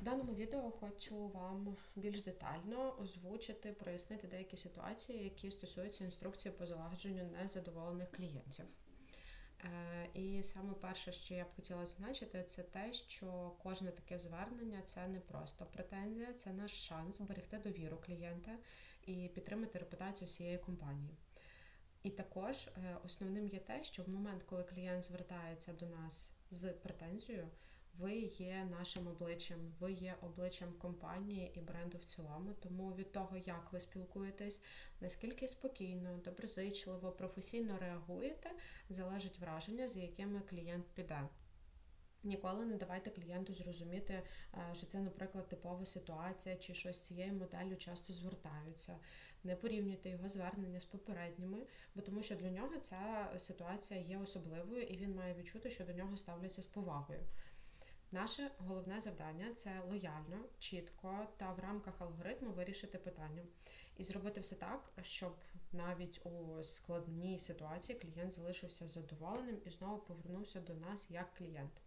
В даному відео хочу вам більш детально озвучити, прояснити деякі ситуації, які стосуються інструкції по залагодженню незадоволених клієнтів. Е, І саме перше, що я б хотіла зазначити, це те, що кожне таке звернення це не просто претензія, це наш шанс зберегти довіру клієнта і підтримати репутацію всієї компанії. І також е, основним є те, що в момент, коли клієнт звертається до нас з претензією, ви є нашим обличчям, ви є обличчям компанії і бренду в цілому. Тому від того, як ви спілкуєтесь, наскільки спокійно, доброзичливо, професійно реагуєте, залежить враження, з якими клієнт піде. Ніколи не давайте клієнту зрозуміти, е, що це, наприклад, типова ситуація, чи щось цією моделлю часто звертаються. Не порівнюйте його звернення з попередніми, бо тому що для нього ця ситуація є особливою, і він має відчути, що до нього ставляться з повагою. Наше головне завдання це лояльно, чітко та в рамках алгоритму вирішити питання і зробити все так, щоб навіть у складній ситуації клієнт залишився задоволеним і знову повернувся до нас як клієнт.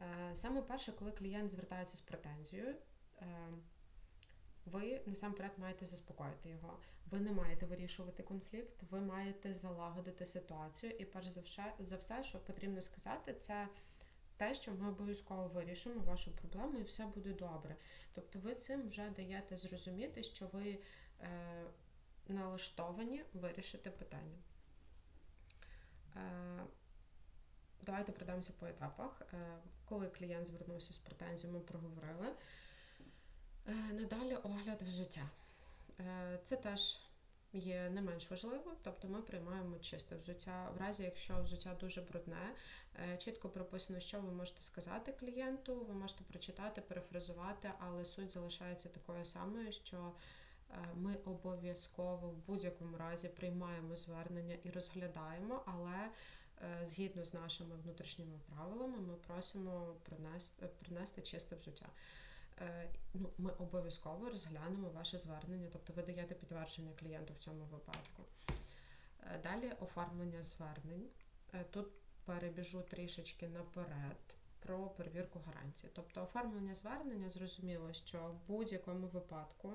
Е, Саме перше, коли клієнт звертається з претензією, е, ви насамперед маєте заспокоїти його. Ви не маєте вирішувати конфлікт, ви маєте залагодити ситуацію. І перш за все, за все, що потрібно сказати, це те, що ми обов'язково вирішимо вашу проблему і все буде добре. Тобто ви цим вже даєте зрозуміти, що ви е, налаштовані вирішити питання. Е, Давайте пройдемося по етапах. Е, Коли клієнт звернувся з претензіями, ми проговорили. Е, Надалі огляд взуття. Е, Це теж є не менш важливо, тобто ми приймаємо чисте взуття. В разі, якщо взуття дуже брудне, е, чітко прописано, що ви можете сказати клієнту, ви можете прочитати, перефразувати, але суть залишається такою самою, що е, ми обов'язково в будь-якому разі приймаємо звернення і розглядаємо, але е, згідно з нашими внутрішніми правилами, ми просимо принести, принести чисте взуття. Е, Ну, ми обов'язково розглянемо ваше звернення, тобто ви даєте підтвердження клієнту в цьому випадку. Е, Далі оформлення звернень. Е, Тут перебіжу трішечки наперед про перевірку гарантії. Тобто оформлення звернення зрозуміло, що в будь-якому випадку,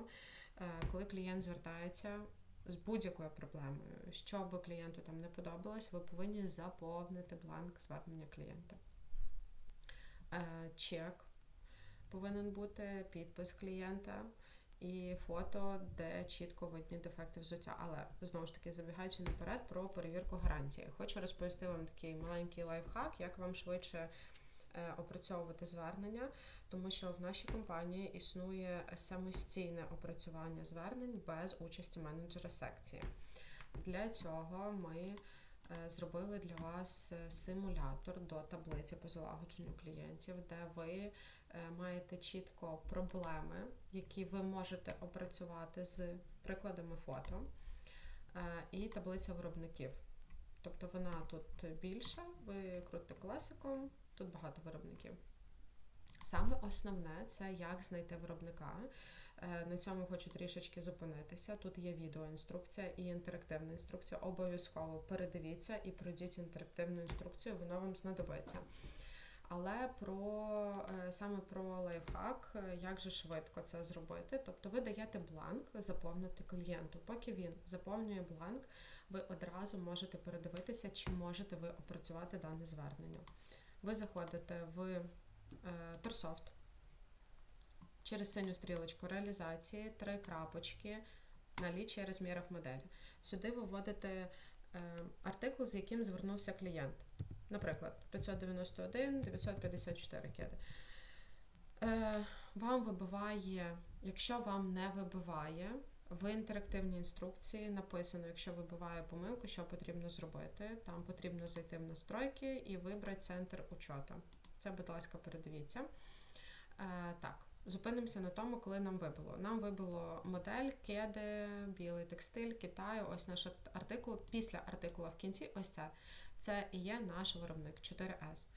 коли клієнт звертається з будь-якою проблемою, що би клієнту там не подобалось, ви повинні заповнити бланк звернення клієнта. Чек повинен бути, підпис клієнта і фото, де чітко видні дефекти взуття. Але знову ж таки, забігаючи наперед про перевірку гарантії. Хочу розповісти вам такий маленький лайфхак, як вам швидше е, опрацьовувати звернення, тому що в нашій компанії існує самостійне опрацювання звернень без участі менеджера секції. Для цього ми е, зробили для вас е, симулятор до таблиці по залагодженню клієнтів, де ви маєте чітко проблеми, які ви можете опрацювати з прикладами фото, е, і таблиця виробників. Тобто вона тут більша, ви крутите класиком, тут багато виробників. Саме основне це як знайти виробника. Е, На цьому хочу трішечки зупинитися. Тут є відеоінструкція і інтерактивна інструкція. Обов'язково передивіться і пройдіть інтерактивну інструкцію, воно вам знадобиться. Але про е, саме про лайфхак, е, як же швидко це зробити. Тобто ви даєте бланк заповнити клієнту. Поки він заповнює бланк, ви одразу можете передивитися, чи можете ви опрацювати дане звернення. Ви заходите в е, Торсофт через синю стрілочку реалізації, три крапочки, наліччя розмірів моделі. Сюди ви вводите е, артикул, з яким звернувся клієнт. Наприклад, 591, 954 кеди. Вам вибиває, якщо вам не вибиває, в інтерактивній інструкції написано, якщо вибиває помилку, що потрібно зробити. Там потрібно зайти в настройки і вибрати центр учета. Це, будь ласка, передивіться. Е, так, зупинимося на тому, коли нам вибило. Нам вибило модель, кеди, білий текстиль, Китаю. Ось наш артикул. Після артикула в кінці, ось це. Це і є наш виробник 4S.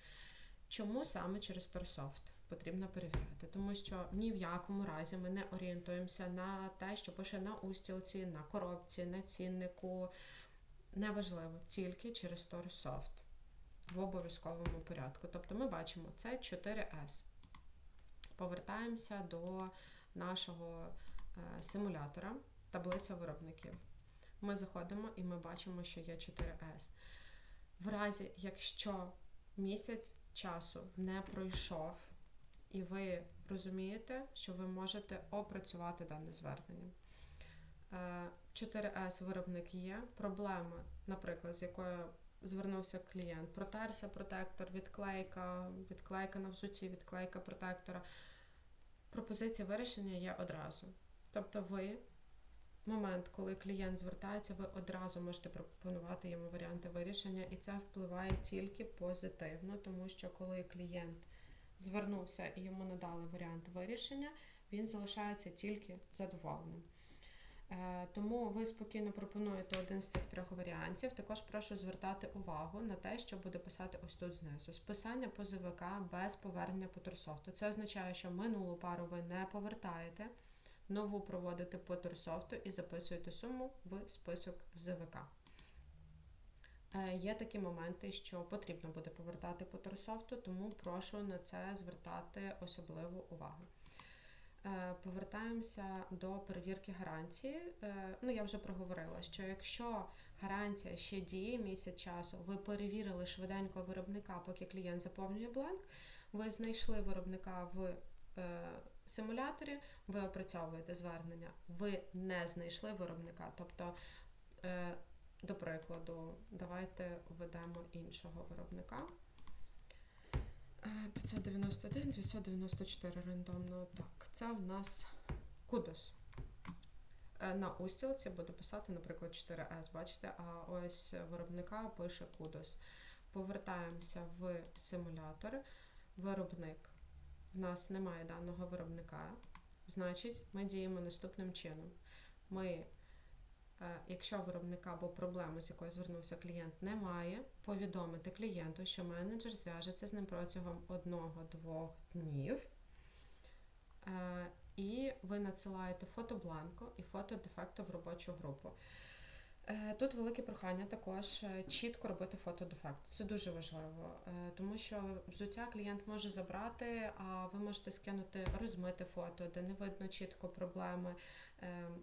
Чому саме через Торсофт потрібно перевіряти? Тому що ні в якому разі ми не орієнтуємося на те, що пише на устілці, на коробці, на ціннику. Неважливо, тільки через Торсофт в обов'язковому порядку. Тобто ми бачимо це 4S. Повертаємося до нашого е, симулятора, таблиця виробників. Ми заходимо і ми бачимо, що є 4С. В разі, якщо місяць часу не пройшов, і ви розумієте, що ви можете опрацювати дане звернення. 4С виробник є. Проблема, наприклад, з якою звернувся клієнт, протерся протектор, відклейка, відклейка на взуті, відклейка протектора. Пропозиція вирішення є одразу. Тобто, ви, момент, коли клієнт звертається, ви одразу можете пропонувати йому варіанти вирішення, і це впливає тільки позитивно, тому що коли клієнт звернувся і йому надали варіант вирішення, він залишається тільки задоволеним. Е, тому ви спокійно пропонуєте один з цих трьох варіантів. Також прошу звертати увагу на те, що буде писати ось тут знизу. Списання позивика без повернення по турсофту. Це означає, що минулу пару ви не повертаєте, нову проводите по турсофту і записуєте суму в список ЗВК. Е, є такі моменти, що потрібно буде повертати по турсофту, тому прошу на це звертати особливу увагу. Е, повертаємося до перевірки гарантії. Е, ну, я вже проговорила, що якщо гарантія ще діє місяць часу, ви перевірили швиденько виробника, поки клієнт заповнює бланк, ви знайшли виробника в симуляторі, ви опрацьовуєте звернення, ви не знайшли виробника. Тобто, до прикладу, давайте введемо іншого виробника. 591, 994 рандомно. Так, це в нас кудос. Е, на устілці буду писати, наприклад, 4С, бачите, а ось виробника пише кудос. Повертаємося в симулятор. Виробник. В нас немає даного виробника. Значить, ми діємо наступним чином. Ми Е, якщо виробника або проблеми, з якою звернувся клієнт, немає, повідомити клієнту, що менеджер зв'яжеться з ним протягом одного-двох днів. Е, і ви надсилаєте фото бланко і фото дефекту в робочу групу. Е, тут велике прохання також чітко робити фото дефекту. Це дуже важливо, тому що взуття клієнт може забрати, а ви можете скинути розмите фото, де не видно чітко проблеми. Ем,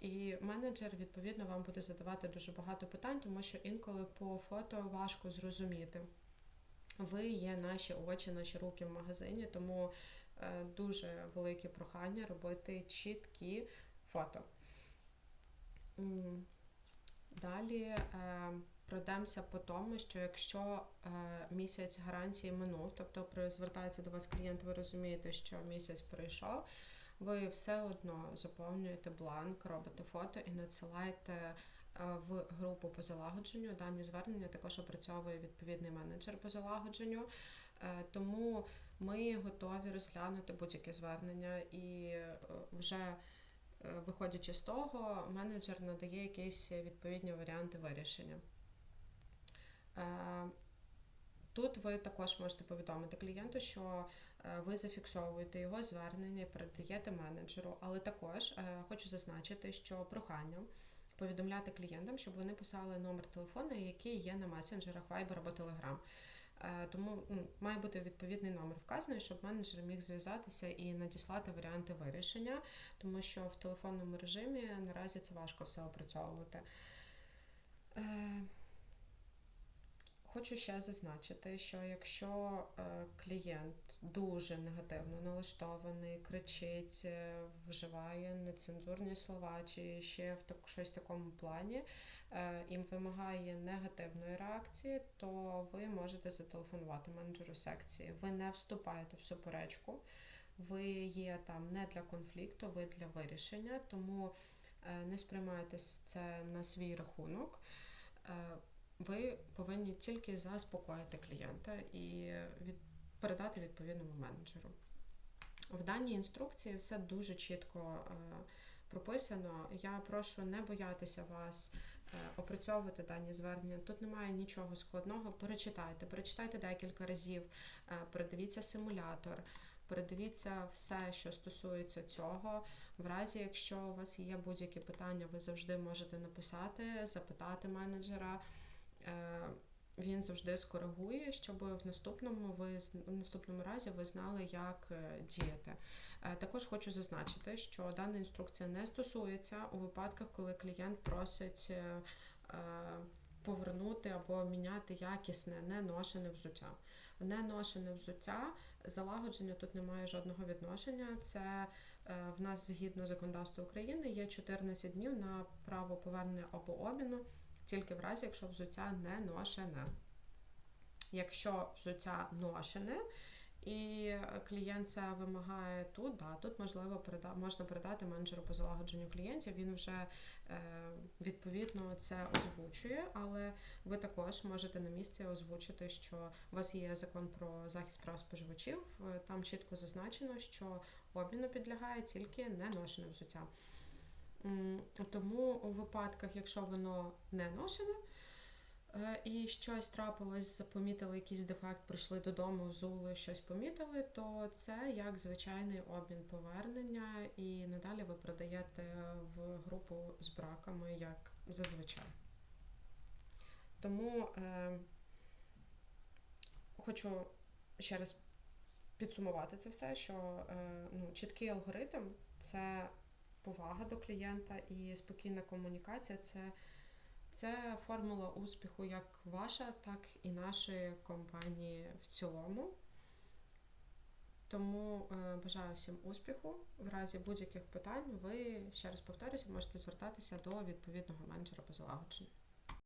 і менеджер, відповідно, вам буде задавати дуже багато питань, тому що інколи по фото важко зрозуміти. Ви є наші очі, наші руки в магазині, тому е, дуже велике прохання робити чіткі фото. Далі е, пройдемося по тому, що якщо е, місяць гарантії минув, тобто звертається до вас клієнт, ви розумієте, що місяць пройшов ви все одно заповнюєте бланк, робите фото і надсилаєте е, в групу по залагодженню. Дані звернення також опрацьовує відповідний менеджер по залагодженню. Тому ми готові розглянути будь-яке звернення і вже. Виходячи з того, менеджер надає якісь відповідні варіанти вирішення. Тут ви також можете повідомити клієнту, що Е, ви зафіксовуєте його звернення передаєте менеджеру, але також е, хочу зазначити, що прохання повідомляти клієнтам, щоб вони писали номер телефону, який є на месенджерах Viber або Telegram. Е, тому ну, має бути відповідний номер вказаний, щоб менеджер міг зв'язатися і надіслати варіанти вирішення, тому що в телефонному режимі наразі це важко все опрацьовувати. Хочу ще зазначити, що якщо клієнт дуже негативно налаштований, кричить, е, вживає нецензурні слова, чи ще в так, щось такому плані, е, і вимагає негативної реакції, то ви можете зателефонувати менеджеру секції. Ви не вступаєте в суперечку, ви є там не для конфлікту, ви для вирішення, тому е, не сприймайте це на свій рахунок. Ви повинні тільки заспокоїти клієнта і від передати відповідному менеджеру. В даній інструкції все дуже чітко е, прописано. Я прошу не боятися вас е, опрацьовувати дані звернення. Тут немає нічого складного. Перечитайте, перечитайте декілька разів, е, передивіться симулятор, передивіться все, що стосується цього. В разі, якщо у вас є будь-які питання, ви завжди можете написати, запитати менеджера він завжди скоригує, щоб в наступному ви в наступному разі ви знали, як е, діяти. Е, Також хочу зазначити, що дана інструкція не стосується у випадках, коли клієнт просить е, повернути або міняти якісне неношене взуття. Неношене взуття, залагодження тут немає жодного відношення. Це в нас згідно законодавства України є 14 днів на право повернення або обміну, тільки в разі, якщо взуття не ношене. Якщо взуття ношене, і клієнт це вимагає тут, да, тут можливо переда- можна передати менеджеру по залагодженню клієнтів. Він вже е, відповідно це озвучує, але ви також можете на місці озвучити, що у вас є закон про захист прав споживачів. е, Там чітко зазначено, що обміну підлягає тільки неношене взуття. Тому у випадках, якщо воно не ношене, е, і щось трапилось, помітили якийсь дефект, прийшли додому, взули, щось помітили, то це як звичайний обмін повернення, і надалі ви продаєте в групу з браками, як зазвичай. Тому е, хочу ще раз підсумувати це все, що е, ну, чіткий алгоритм це повага до клієнта і спокійна комунікація це, це формула успіху як ваша, так і нашої компанії в цілому. Тому е, бажаю всім успіху. В разі будь-яких питань ви ще раз повторюся, можете звертатися до відповідного менеджера по залагодженню.